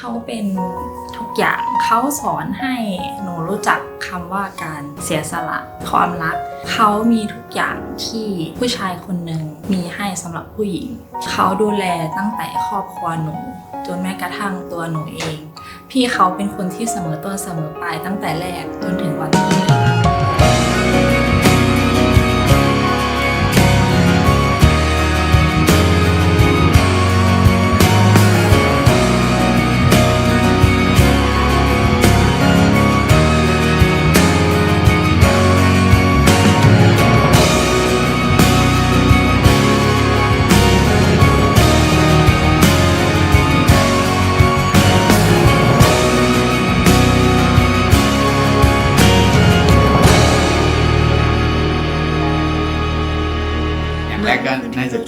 เขาเป็นทุกอย่างเขาสอนให้หนูรู้จักคำว่าการเสียสละความรัก เขามีทุกอย่างที่ผู้ชายคนหนึ่งมีให้สำหรับผู้หญิง เขาดูแลตั้งแต่ครอบครัวหนู จนแม้กระทั่งตัวหนูเอง พี่เขาเป็นคนที่เสมอต้นเสมอปลายตั้งแต่แรกจนถึงวันนี้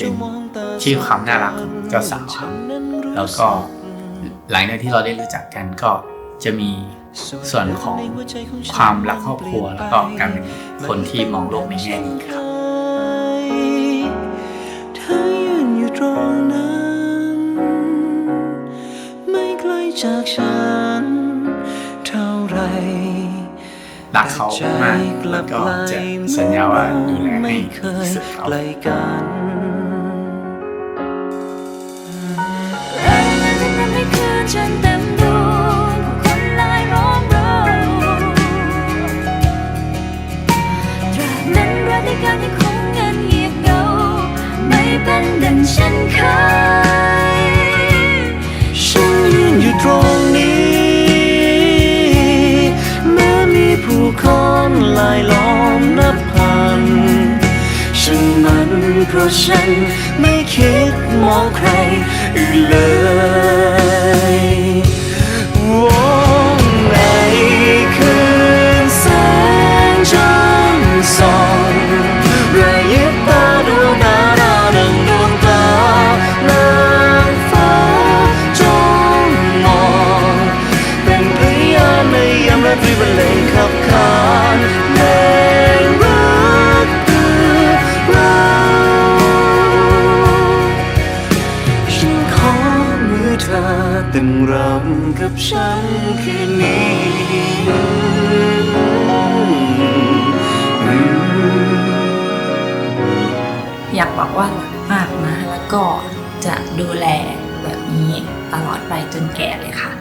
เป็นชื่อความน่ารักของเจ้าสาวครับแล้วก็หลังจากที่เราได้รู้จักกันก็จะมีส่วนของความรักครอบครัวแล้วก็การเป็นคนที่มองโลกในแง่ดีครับเธอยืนอยู่ตรงนั้นไม่ไกลจากฉันเท่าไหรรักเขามากแล้วก็จะสัญญาว่าดูแลให้ไม่ดีเคที่ มีผู้คนลายล้อมนับพันฉันมันเพราะฉันไม่คิดมองใครอื่นเลย อเธอตึงรำกับฉันคืนนี้อยากบอกว่ารักมากนะ แล้วก็จะดูแลแบบนี้ตลอดไปจนแก่เลยค่ะ